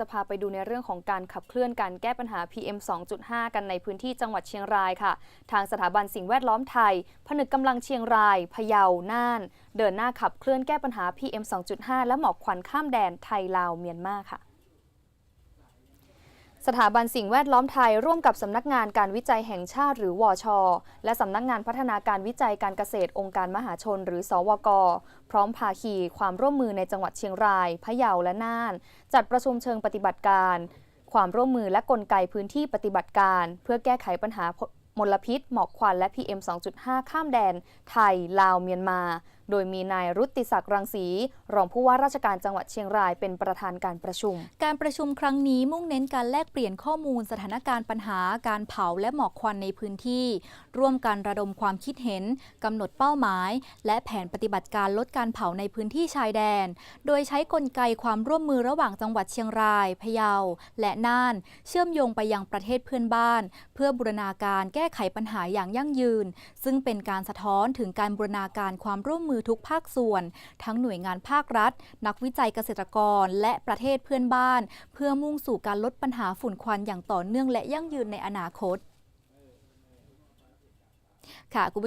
จะพาไปดูในเรื่องของการขับเคลื่อนการแก้ปัญหา PM 2.5 กันในพื้นที่จังหวัดเชียงรายค่ะ ทางสถาบันสิ่งแวดล้อมไทย ผนึกกำลังเชียงราย พะเยา น่าน เดินหน้าขับเคลื่อนแก้ปัญหา PM 2.5 และหมอกควันข้ามแดนไทยลาวเมียนมาค่ะ สถาบันสิ่งแวดล้อมไทยร่วมกับสำนักงานการวิจัยแห่งชาติหรือวอชและสำนักงานพัฒนาการวิจัยการเกษตรองค์การมหาชนหรือสวก พร้อมภาคีความร่วมมือในจังหวัดเชียงราย พะเยาและน่าน จัดประชุมเชิงปฏิบัติการ ความร่วมมือและกลไกพื้นที่ปฏิบัติการ เพื่อแก้ไขปัญหามลพิษ หมอกควันและ PM 2.5 ข้ามแดน ไทย ลาว เมียนมาโดยมีนายรุติศักดิ์รังสี รองผู้ว่าราชการจังหวัดเชียงรายเป็นประธานการประชุม การประชุมครั้งนี้มุ่งเน้นการแลกเปลี่ยนข้อมูลสถานการณ์ปัญหาการเผาและหมอกควันในพื้นที่ ร่วมกันระดมความคิดเห็นกำหนดเป้าหมาย และแผนปฏิบัติการลดการเผาในพื้นที่ชายแดน โดยใช้กลไกความร่วมมือระหว่างจังหวัดเชียงราย พะเยา และน่าน เชื่อมโยงไปยังประเทศเพื่อนบ้าน เพื่อบูรณาการแก้ไขปัญหาอย่างยั่งยืน ซึ่งเป็นการสะท้อนถึงการบูรณาการความร่วมมือทุกภาคส่วน ทั้งหน่วยงานภาครัฐ นักวิจัยเกษตรกรและประเทศเพื่อนบ้าน เพื่อมุ่งสู่การลดปัญหาฝุ่นควันอย่างต่อเนื่องและยั่งยืนในอนาคตค่ะคุณ